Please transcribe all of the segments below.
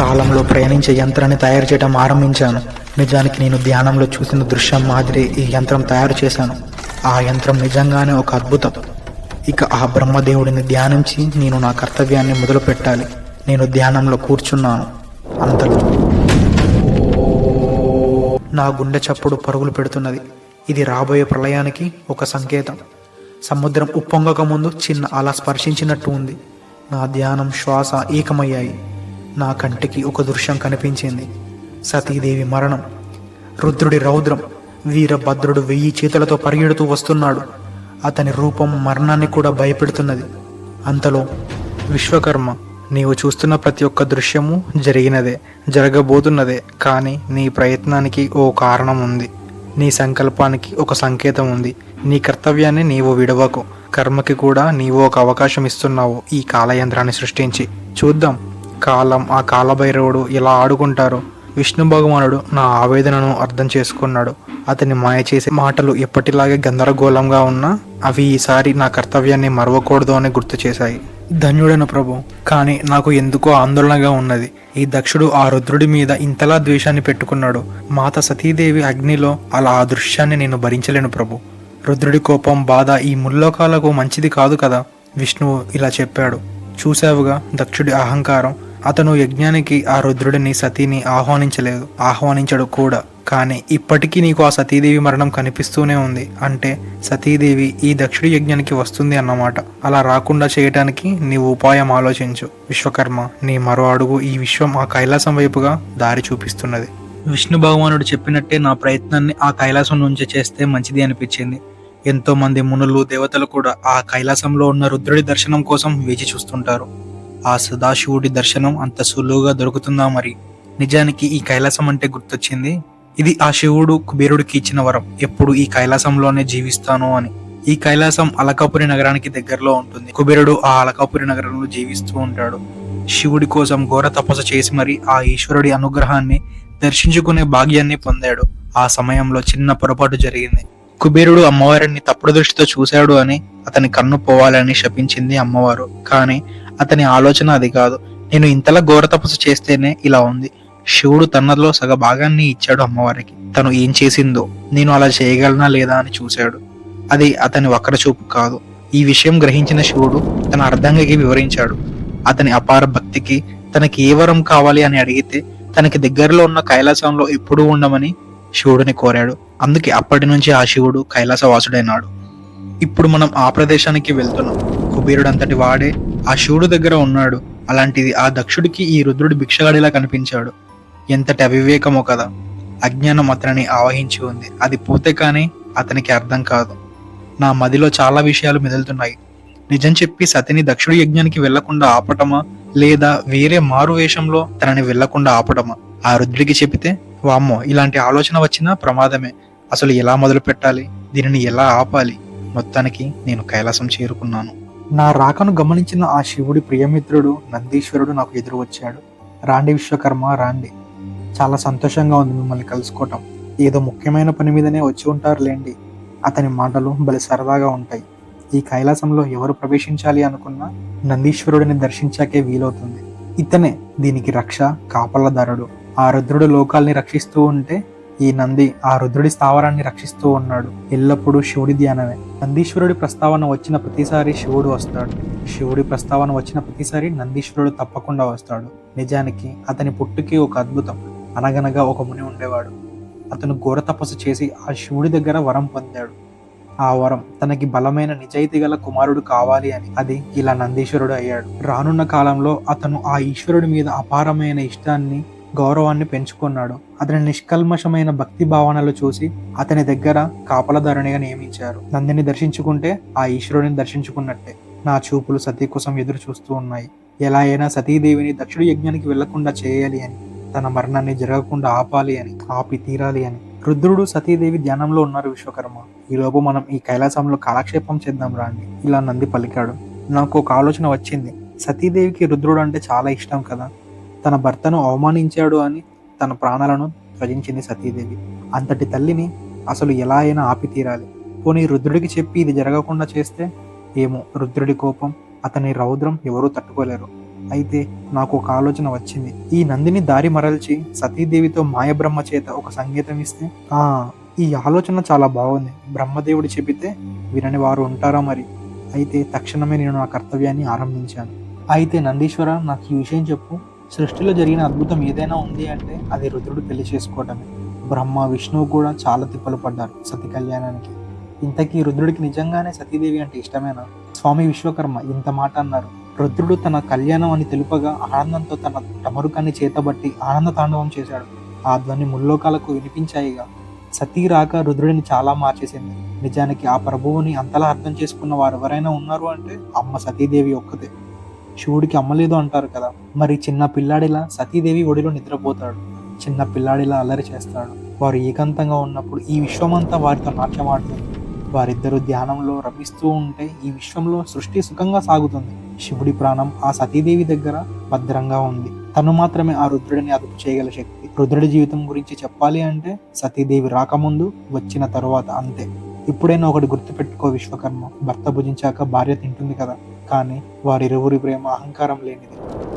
కాలంలో ప్రయాణించే యంత్రాన్ని తయారు చేయడం ఆరంభించాను. నిజానికి నేను ధ్యానంలో చూసిన దృశ్యం మాదిరి ఈ యంత్రం తయారు చేశాను. ఆ యంత్రం నిజంగానే ఒక అద్భుతం. ఇక ఆ బ్రహ్మదేవుడిని ధ్యానించి నేను నా కర్తవ్యాన్ని మొదలు పెట్టాలి నేను ధ్యానంలో కూర్చున్నాను. అంతలో నా గుండె చప్పుడు పరుగులు పెడుతున్నది. ఇది రాబోయే ప్రళయానికి ఒక సంకేతం. సముద్రం ఉప్పొంగక ముందు చిన్న అలా స్పర్శించినట్టు ఉంది. నా ధ్యానం శ్వాస ఏకమయ్యాయి. నా కంటికి ఒక దృశ్యం కనిపించింది. సతీదేవి మరణం. రుద్రుడి రౌద్రం. వీరభద్రుడు వెయ్యి చేతులతో పరిగెడుతూ వస్తున్నాడు. అతని రూపం మరణాన్ని కూడా భయపెడుతున్నది. అంతలో విశ్వకర్మ నీవు చూస్తున్న ప్రతి ఒక్క దృశ్యము జరిగినదే జరగబోతున్నదే కానీ నీ ప్రయత్నానికి ఓ కారణం ఉంది నీ సంకల్పానికి ఒక సంకేతం ఉంది నీ కర్తవ్యాన్ని నీవు విడవకు. కర్మకి కూడా నీవు ఒక అవకాశం ఇస్తున్నావు ఈ కాలయంత్రాన్ని సృష్టించి. చూద్దాం. కాలం ఆ కాలభైరవుడు ఎలా ఆడుకుంటారో. విష్ణు భగవానుడు నా ఆవేదనను అర్థం చేసుకున్నాడు. అతని మాయ చేసే మాటలు ఎప్పటిలాగే గందరగోళంగా ఉన్నా అవి ఈసారి నా కర్తవ్యాన్ని మరవకూడదు అని గుర్తు చేశాయి. ధన్యుడను ప్రభు కానీ నాకు ఎందుకో ఆందోళనగా ఉన్నది. ఈ దక్షుడు ఆ రుద్రుడి మీద ఇంతలా ద్వేషాన్ని పెట్టుకున్నాడు. మాత సతీదేవి అగ్నిలో అలా ఆ దృశ్యాన్ని నేను భరించలేను ప్రభు. రుద్రుడి కోపం బాధ ఈ ముల్లోకాలకు మంచిది కాదు కదా? విష్ణువు ఇలా చెప్పాడు. చూశావుగా దక్షుడి అహంకారం. అతను యజ్ఞానికి ఆ రుద్రుడిని సతీని ఆహ్వానించలేదు. ఆహ్వానించడు కూడా. కానీ ఇప్పటికీ నీకు ఆ సతీదేవి మరణం కనిపిస్తూనే ఉంది. అంటే సతీదేవి ఈ దక్షుడి యజ్ఞానికి వస్తుంది అన్నమాట. అలా రాకుండా చేయటానికి నీవు ఉపాయం ఆలోచించు. విశ్వకర్మ నీ మరో అడుగు ఈ విశ్వం ఆ కైలాసం వైపుగా దారి చూపిస్తున్నది. విష్ణు భగవానుడు చెప్పినట్టే నా ప్రయత్నాన్ని ఆ కైలాసం నుంచి చేస్తే మంచిది అనిపించింది. ఎంతో మంది మునులు దేవతలు కూడా ఆ కైలాసంలో ఉన్న రుద్రుడి దర్శనం కోసం వేచి చూస్తుంటారు. ఆ సదాశివుడి దర్శనం అంత సులువుగా దొరుకుతుందా మరి? నిజానికి ఈ కైలాసం అంటే గుర్తొచ్చింది. ఇది ఆ శివుడు కుబేరుడికి ఇచ్చిన వరం. ఎప్పుడు ఈ కైలాసంలోనే జీవిస్తాను అని. ఈ కైలాసం అలకాపురి నగరానికి దగ్గరలో ఉంటుంది. కుబేరుడు ఆ అలకాపురి నగరంలో జీవిస్తూ ఉంటాడు. శివుడి కోసం ఘోర తపస్సు చేసి మరి ఆ ఈశ్వరుడి అనుగ్రహాన్ని దర్శించుకునే భాగ్యాన్ని పొందాడు. ఆ సమయంలో చిన్న పొరపాటు జరిగింది. కుబేరుడు అమ్మవారిని తప్పుడు దృష్టితో చూశాడు అని అతని కన్ను పోవాలని శపించింది అమ్మవారు. కానీ అతని ఆలోచన అది కాదు. నేను ఇంతలా ఘోర తపస్సు చేస్తేనే ఇలా ఉంది. శివుడు తనలో సగ భాగాన్ని ఇచ్చాడు అమ్మవారికి. తను ఏం చేసిందో నేను అలా చేయగలనా లేదా అని చూశాడు. అది అతని వక్ర చూపు కాదు. ఈ విషయం గ్రహించిన శివుడు తన అర్ధంగకి వివరించాడు. అతని అపార భక్తికి తనకి ఏ వరం కావాలి అని అడిగితే తనకి దగ్గరలో ఉన్న కైలాసంలో ఎప్పుడూ ఉండమని శివుడిని కోరాడు. అందుకే అప్పటి నుంచి ఆ శివుడు కైలాసవాసుడైనాడు. ఇప్పుడు మనం ఆ ప్రదేశానికి వెళ్తున్నాం. కుబేరుడు అంతటి వాడే ఆ శివుడు దగ్గర ఉన్నాడు. అలాంటిది ఆ దక్షుడికి ఈ రుద్రుడు భిక్షగాడిలా కనిపించాడు. ఎంతటి అవివేకమో కదా. అజ్ఞానం అతనిని ఆవహించి ఉంది. అది పోతే కానీ అతనికి అర్థం కాదు. నా మదిలో చాలా విషయాలు మెదులుతున్నాయి. నిజం చెప్పి సతిని దక్షుడి యజ్ఞానికి వెళ్ళకుండా ఆపటమా? లేదా వేరే మారు వేషంలో తనని వెళ్ళకుండా ఆపటమా? ఆ రుద్రుడికి చెబితే వామ్మో ఇలాంటి ఆలోచన వచ్చినా ప్రమాదమే. అసలు ఎలా మొదలు పెట్టాలి దీనిని ఎలా ఆపాలి? మొత్తానికి నేను కైలాసం చేరుకున్నాను. నా రాకను గమనించిన ఆ శివుడి ప్రియమిత్రుడు నందీశ్వరుడు నాకు ఎదురు వచ్చాడు. రాండి విశ్వకర్మ రాండి. చాలా సంతోషంగా ఉంది మిమ్మల్ని కలుసుకోవటం. ఏదో ముఖ్యమైన పని మీదనే వచ్చి ఉంటారులేండి. అతని మాటలు భలే సరదాగా ఉంటాయి. ఈ కైలాసంలో ఎవరు ప్రవేశించాలి అనుకున్నా నందీశ్వరుడిని దర్శించాకే వీలవుతుంది. ఇతనే దీనికి రక్ష కాపలదారుడు. ఆ రుద్రుడు లోకాల్ని రక్షిస్తూ ఉంటే ఈ నంది ఆ రుద్రుడి స్థావరాన్ని రక్షిస్తూ ఉన్నాడు. ఎల్లప్పుడూ శివుడి ధ్యానమే. నందీశ్వరుడి ప్రస్తావన వచ్చిన ప్రతిసారి శివుడు వస్తాడు. శివుడి ప్రస్తావన వచ్చిన ప్రతిసారి నందీశ్వరుడు తప్పకుండా వస్తాడు. నిజానికి అతని పుట్టుకి ఒక అద్భుతం. అనగనగా ఒక ముని ఉండేవాడు. అతను ఘోర తపస్సు చేసి ఆ శివుడి దగ్గర వరం పొందాడు. ఆ వరం తనకి బలమైన నిజాయితీ గల కుమారుడు కావాలి అని. అది ఇలా నందీశ్వరుడు అయ్యాడు. రానున్న కాలంలో అతను ఆ ఈశ్వరుడి మీద అపారమైన ఇష్టాన్ని గౌరవాన్ని పెంచుకున్నాడు. అతని నిష్కల్మషమైన భక్తి భావనలు చూసి అతని దగ్గర కాపలదారునిగా నియమించారు. నందిని దర్శించుకుంటే ఆ ఈశ్వరుడిని దర్శించుకున్నట్టే. నా చూపులు సతీ కోసం ఎదురు చూస్తూ ఉన్నాయి. ఎలా అయినా సతీదేవిని దక్షుడు యజ్ఞానికి వెళ్ళకుండా చేయాలి అని తన మరణాన్ని జరగకుండా ఆపాలి అని ఆపి తీరాలి అని. రుద్రుడు సతీదేవి ధ్యానంలో ఉన్నారు విశ్వకర్మ. ఈలోపు మనం ఈ కైలాసంలో కాలక్షేపం చేద్దాం రాండి. ఇలా నంది పలికాడు. నాకు ఒక ఆలోచన వచ్చింది. సతీదేవికి రుద్రుడు అంటే చాలా ఇష్టం కదా. తన భర్తను అవమానించాడు అని తన ప్రాణాలను త్యజించింది సతీదేవి. అంతటి తల్లిని అసలు ఎలా అయినా ఆపి తీరాలి పోనీ రుద్రుడికి చెప్పి ఇది జరగకుండా చేస్తే ఏమో? రుద్రుడి కోపం అతని రౌద్రం ఎవరూ తట్టుకోలేరు. అయితే నాకు ఒక ఆలోచన వచ్చింది. ఈ నందిని దారి మరల్చి సతీదేవితో మాయబ్రహ్మ చేత ఒక సంగీతం ఇస్తే? ఆ ఈ ఆలోచన చాలా బాగుంది. బ్రహ్మదేవుడు చెబితే వినని వారు ఉంటారా మరి? అయితే తక్షణమే నేను నా కర్తవ్యాన్ని ఆరంభించాను. అయితే నందీశ్వర నాకు ఈ విషయం చెప్పు. సృష్టిలో జరిగిన అద్భుతం ఏదైనా ఉంది అంటే అది రుద్రుడు పెళ్ళి చేసుకోవటమే. బ్రహ్మ విష్ణువు కూడా చాలా తిప్పలు పడ్డారు సతి కళ్యాణానికి. ఇంతకీ రుద్రుడికి నిజంగానే సతీదేవి అంటే ఇష్టమేనా? స్వామి విశ్వకర్మ ఇంత మాట అన్నారు. రుద్రుడు తన కళ్యాణం అని తెలుపగా ఆనందంతో తన టమరుకాన్ని చేతబట్టి ఆనంద తాండవం చేశాడు. ఆ ధ్వని ముల్లోకాలకు వినిపించాయిగా. సతీ రాక రుద్రుడిని చాలా మార్చేసింది. నిజానికి ఆ ప్రభువుని అంతలా అర్థం చేసుకున్న వారు ఎవరైనా ఉన్నారు అంటే అమ్మ సతీదేవి ఒక్కతే. శివుడికి అమ్మలేదు అంటారు కదా. మరి చిన్న పిల్లాడిలా సతీదేవి ఒడిలో నిద్రపోతాడు. చిన్న పిల్లాడిలా అల్లరి చేస్తాడు. వారు ఏకాంతంగా ఉన్నప్పుడు ఈ విశ్వమంతా వారితో నాట్యమాడుతుంది. వారిద్దరూ ధ్యానంలో రమిస్తూ ఉంటే ఈ విశ్వంలో సృష్టి సుఖంగా సాగుతుంది. శివుడి ప్రాణం ఆ సతీదేవి దగ్గర భద్రంగా ఉంది. తను మాత్రమే ఆ రుద్రుడిని అదుపు చేయగల శక్తి. రుద్రుడి జీవితం గురించి చెప్పాలి అంటే సతీదేవి రాకముందు వచ్చిన తరువాత అంతే. ఇప్పుడైనా ఒకటి గుర్తుపెట్టుకో విశ్వకర్మ. భర్త భుజించాక భార్య తింటుంది కదా. కానీ వారిరువురి ప్రేమ అహంకారం లేనిది.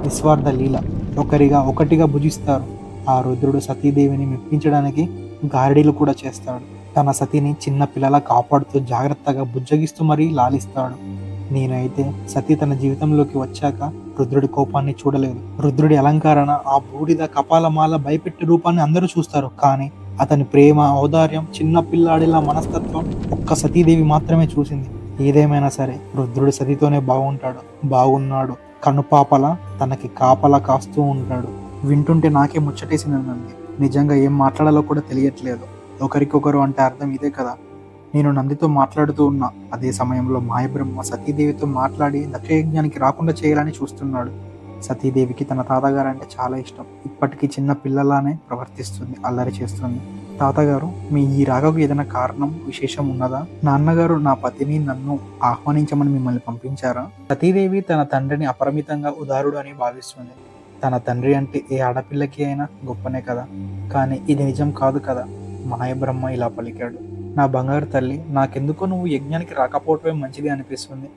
నిస్వార్థ లీల. ఒకరిగా ఒకటిగా భుజిస్తారు. ఆ రుద్రుడు సతీదేవిని మెప్పించడానికి గారడీలు కూడా చేస్తాడు. తన సతిని చిన్న పిల్లల కాపాడుతూ జాగ్రత్తగా బుజ్జగిస్తూ మరీ లాలిస్తాడు. నేనైతే సతీ తన జీవితంలోకి వచ్చాక రుద్రుడి కోపాన్ని చూడలేదు. రుద్రుడి అలంకరణ ఆ బూడిద కపాలమాల భయపెట్టే రూపాన్ని అందరూ చూస్తారు. కానీ అతని ప్రేమ ఔదార్యం చిన్న పిల్లాడిలా మనస్తత్వం ఒక్క సతీదేవి మాత్రమే చూసింది. ఏదేమైనా సరే రుద్రుడు సతితోనే బాగుంటాడు బాగున్నాడు. కనుపాపల తనకి కాపలా కాస్తూ ఉంటాడు. వింటుంటే నాకే ముచ్చటేసిందండి నిజంగా ఏం మాట్లాడాలో కూడా తెలియట్లేదు. ఒకరికొకరు అంటే అర్థం ఇదే కదా. నేను నందితో మాట్లాడుతూ ఉన్నా. అదే సమయంలో మాయబ్రహ్మ సతీదేవితో మాట్లాడి దక్షయజ్ఞానికి రాకుండా చేయాలని చూస్తున్నాడు. సతీదేవికి తన తాతగారు అంటే చాలా ఇష్టం. ఇప్పటికీ చిన్న పిల్లలానే ప్రవర్తిస్తుంది అల్లరి చేస్తుంది. తాతగారు మీ ఈ రాగకు ఏదైనా కారణం విశేషం ఉన్నదా? నాన్నగారు నా పతిని నన్ను ఆహ్వానించమని మిమ్మల్ని పంపించారా? సతీదేవి తన తండ్రిని అపరిమితంగా ఉదారుడు అని భావిస్తుంది. తన తండ్రి అంటే ఏ ఆడపిల్లకి అయినా గొప్పనే కదా. కానీ ఇది నిజం కాదు కదా. మాయబ్రహ్మ ఇలా పలికాడు. నా బంగారు తల్లి నాకెందుకో నువ్వు యజ్ఞానికి రాకపోవటమే మంచిది అనిపిస్తుంది.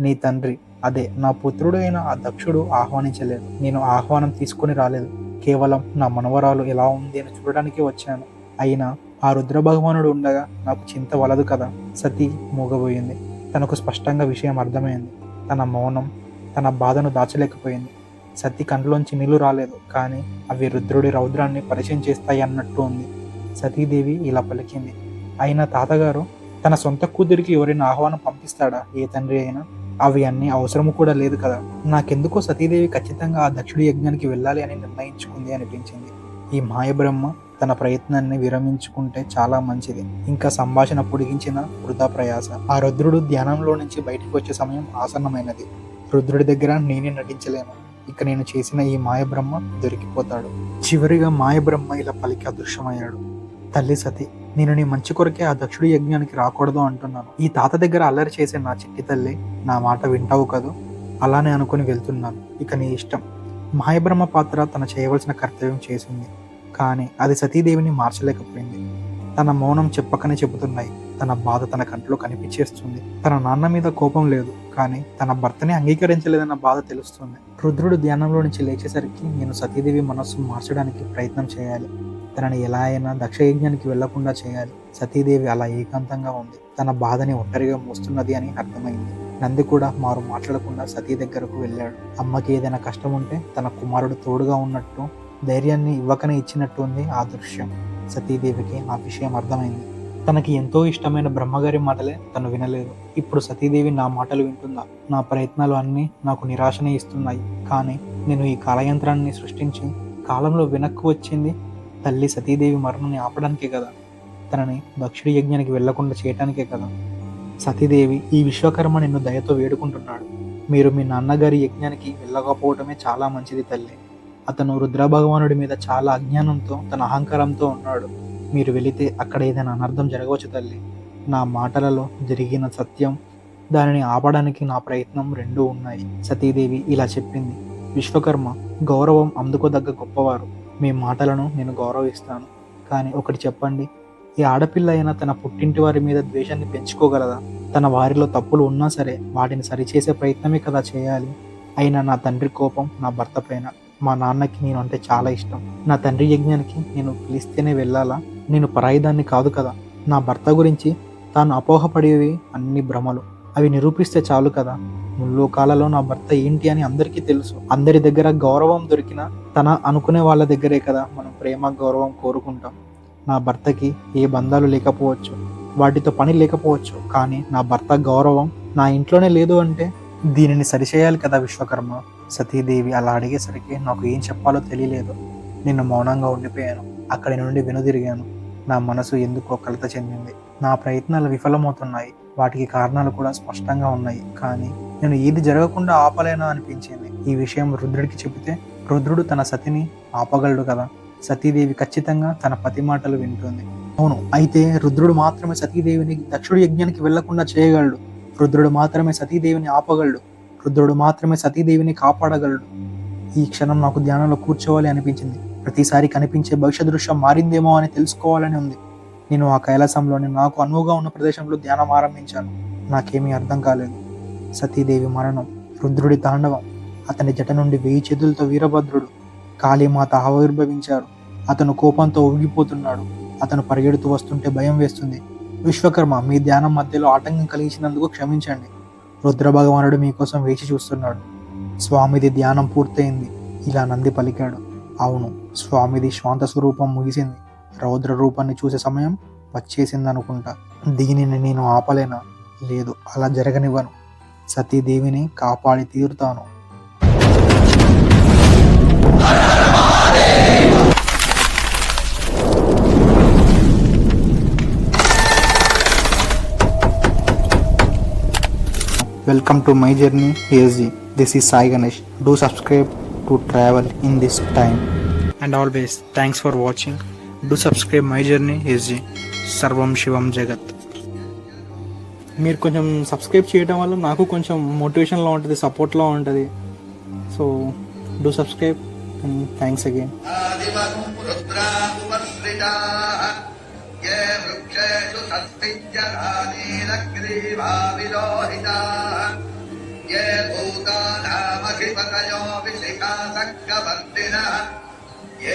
నీ తండ్రి అదే నా పుత్రుడు అయిన ఆ దక్షుడు ఆహ్వానించలేదు. నేను ఆహ్వానం తీసుకొని రాలేదు. కేవలం నా మనవరాలు ఎలా ఉంది అని చూడడానికి వచ్చాను. అయినా ఆ రుద్ర భగవానుడు ఉండగా నాకు చింత వలదు కదా. సతీ మూగబోయింది. తనకు స్పష్టంగా విషయం అర్థమైంది. తన మౌనం తన బాధను దాచలేకపోయింది. సతి కంట్లోంచి నీళ్ళు రాలేదు. కానీ అవి రుద్రుడి రౌద్రాన్ని పరిచయం చేస్తాయి అన్నట్టు ఉంది. సతీదేవి ఇలా పలికింది. అయినా తాతగారు తన సొంత కూతురికి ఎవరైనా ఆహ్వానం పంపిస్తాడా? ఏ తండ్రి అయినా? అవి అన్నీ అవసరము కూడా లేదు కదా. నాకెందుకో సతీదేవి ఖచ్చితంగా ఆ దక్షుడి యజ్ఞానికి వెళ్ళాలి అని నిర్ణయించుకుంది అనిపించింది. ఈ మాయబ్రహ్మ తన ప్రయత్నాన్ని విరమించుకుంటే చాలా మంచిది. ఇంకా సంభాషణ పొడిగించిన వృధా ప్రయాస. ఆ రుద్రుడు ధ్యానంలో నుంచి బయటకు వచ్చే సమయం ఆసన్నమైనది. రుద్రుడి దగ్గర నేనే నటించలేను. ఇక నేను చేసిన ఈ మాయబ్రహ్మ దొరికిపోతాడు. చివరిగా మాయబ్రహ్మ ఇలా పలికి అదృశ్యమయ్యాడు. తల్లి సతి నేను నీ మంచి కొరకే ఆ దక్షుడి యజ్ఞానికి రాకూడదు అంటున్నాను. ఈ తాత దగ్గర అల్లరి చేసే నా చిట్టి తల్లి నా మాట వింటావు కదూ? అలానే అనుకుని వెళ్తున్నాను. ఇక నీ ఇష్టం. మాయబ్రహ్మ పాత్ర తన చేయవలసిన కర్తవ్యం చేసింది. కానీ అది సతీదేవిని మార్చలేకపోయింది. తన మౌనం చెప్పకనే చెబుతున్నాయి. తన బాధ తన కంట్లో కనిపించేస్తుంది. తన నాన్న మీద కోపం లేదు. కానీ తన భర్తని అంగీకరించలేదన్న బాధ తెలుస్తుంది. రుద్రుడు ధ్యానంలో నుంచి లేచేసరికి నేను సతీదేవి మనస్సు మార్చడానికి ప్రయత్నం చేయాలి. తనని ఎలా అయినా దక్షయజ్ఞానికి వెళ్ళకుండా చేయాలి. సతీదేవి అలా ఏకాంతంగా ఉంది. తన బాధని ఒంటరిగా మోస్తున్నది అని అర్థమైంది. నంది కూడా మారు మాట్లాడకుండా సతీ దగ్గరకు వెళ్ళాడు. అమ్మకి ఏదైనా కష్టం ఉంటే తన కుమారుడు తోడుగా ఉన్నట్టు ధైర్యాన్ని ఇవ్వకనే ఇచ్చినట్టు ఉంది ఆ దృశ్యం. సతీదేవికి ఆ విషయం అర్థమైంది. తనకి ఎంతో ఇష్టమైన బ్రహ్మగారి మాటలే తను వినలేదు. ఇప్పుడు సతీదేవి నా మాటలు వింటుందా? నా ప్రయత్నాలు అన్నీ నాకు నిరాశనే ఇస్తున్నాయి. కానీ నేను ఈ కాలయంత్రాన్ని సృష్టించి కాలంలో వెనక్కు వచ్చింది తల్లి సతీదేవి మరణాన్ని ఆపడానికే కదా తనని దక్షిణ యజ్ఞానికి వెళ్ళకుండా చేయటానికే కదా. సతీదేవి ఈ విశ్వకర్మ నిన్ను దయతో వేడుకుంటున్నాడు. మీరు మీ నాన్నగారి యజ్ఞానికి వెళ్ళకపోవటమే చాలా మంచిది తల్లి. అతను రుద్రభగవానుడి మీద చాలా అజ్ఞానంతో తన అహంకారంతో ఉన్నాడు. మీరు వెళితే అక్కడ ఏదైనా అనర్థం జరగవచ్చు తల్లి. నా మాటలలో జరిగిన సత్యం దానిని ఆపడానికి నా ప్రయత్నం రెండూ ఉన్నాయి. సతీదేవి ఇలా చెప్పింది. విశ్వకర్మ గౌరవం అందుకోదగ్గ గొప్పవారు. మీ మాటలను నేను గౌరవిస్తాను. కానీ ఒకటి చెప్పండి ఈ ఆడపిల్ల అయినా తన పుట్టింటి వారి మీద ద్వేషాన్ని పెంచుకోగలదా? తన వారిలో తప్పులు ఉన్నా సరే వాటిని సరిచేసే ప్రయత్నమే కదా చేయాలి. అయినా నా తండ్రి కోపం నా భర్త పైన. మా నాన్నకి నేను అంటే చాలా ఇష్టం. నా తండ్రి యజ్ఞానికి నేను పిలిస్తేనే వెళ్ళాలా? నేను పరాయిదాన్ని కాదు కదా. నా భర్త గురించి తాను అపోహపడేవి అన్ని భ్రమలు. అవి నిరూపిస్తే చాలు కదా. ముల్లోకాలలో నా భర్త ఏంటి అని అందరికీ తెలుసు. అందరి దగ్గర గౌరవం దొరికినా తన అనుకునే వాళ్ళ దగ్గరే కదా మనం ప్రేమ గౌరవం కోరుకుంటాం. నా భర్తకి ఏ బంధాలు లేకపోవచ్చు వాటితో పని లేకపోవచ్చు కానీ నా భర్త గౌరవం నా ఇంట్లోనే లేదు అంటే దీనిని సరిచేయాలి కదా విశ్వకర్మ? సతీదేవి అలా అడిగేసరికి నాకు ఏం చెప్పాలో తెలియలేదు. నేను మౌనంగా ఉండిపోయాను. అక్కడి నుండి వెనుదిరిగాను. నా మనసు ఎందుకో కలత చెందింది. నా ప్రయత్నాలు విఫలమవుతున్నాయి. వాటికి కారణాలు కూడా స్పష్టంగా ఉన్నాయి. కానీ నేను ఏది జరగకుండా ఆపలేనా అనిపించింది. ఈ విషయం రుద్రుడికి చెబితే రుద్రుడు తన సతిని ఆపగలడు కదా? సతీదేవి ఖచ్చితంగా తన పతి మాటలు వింటుంది. అవును అయితే రుద్రుడు మాత్రమే సతీదేవిని దక్షుడు యజ్ఞానికి వెళ్ళకుండా చేయగలడు. రుద్రుడు మాత్రమే సతీదేవిని ఆపగలడు. రుద్రుడు మాత్రమే సతీదేవిని కాపాడగలడు. ఈ క్షణం నాకు ధ్యానంలో కూర్చోవాలి అనిపించింది. ప్రతిసారి కనిపించే భవిష్య దృశ్యం మారిందేమో అని తెలుసుకోవాలని ఉంది. నేను ఆ కైలాసంలోని నాకు అనువుగా ఉన్న ప్రదేశంలో ధ్యానం ఆరంభించాను. నాకేమీ అర్థం కాలేదు. సతీదేవి మరణం రుద్రుడి తాండవం అతని జట నుండి వెయ్యి చేతులతో వీరభద్రుడు కాళీమాత ఆవిర్భవించారు. అతను కోపంతో ఊగిపోతున్నాడు. అతను పరిగెడుతూ వస్తుంటే భయం వేస్తుంది. విశ్వకర్మ మీ ధ్యానం మధ్యలో ఆటంకం కలిగించినందుకు క్షమించండి. రుద్ర భగవానుడు మీకోసం వేచి చూస్తున్నాడు. స్వామిది ధ్యానం పూర్తయింది. ఇలా నంది పలికాడు. అవును స్వామిది శాంత స్వరూపం ముగిసింది. రౌద్ర రూపాన్ని చూసే సమయం వచ్చేసింది అనుకుంటా దీనిని నేను ఆపలేనా? లేదు అలా జరగనివ్వను. సతీదేవిని కాపాడి తీరుతాను. Welcome to my journey AG this is Sai Ganesh do subscribe to travel in this time and always thanks for watching do subscribe my journey AG సర్వం శివం జగత్ మీరు కొంచెం సబ్స్క్రైబ్ చేయడం వల్ల నాకు కొంచెం మోటివేషన్లో ఉంటుంది సపోర్ట్లో ఉంటుంది. So do subscribe and thanks again వృక్షేషు సస్థిజ్యరాణీలగ్రీవావిలోహితా ఏ భూతానామధిపతయో విశిఖాసక్రవర్తినః ఏ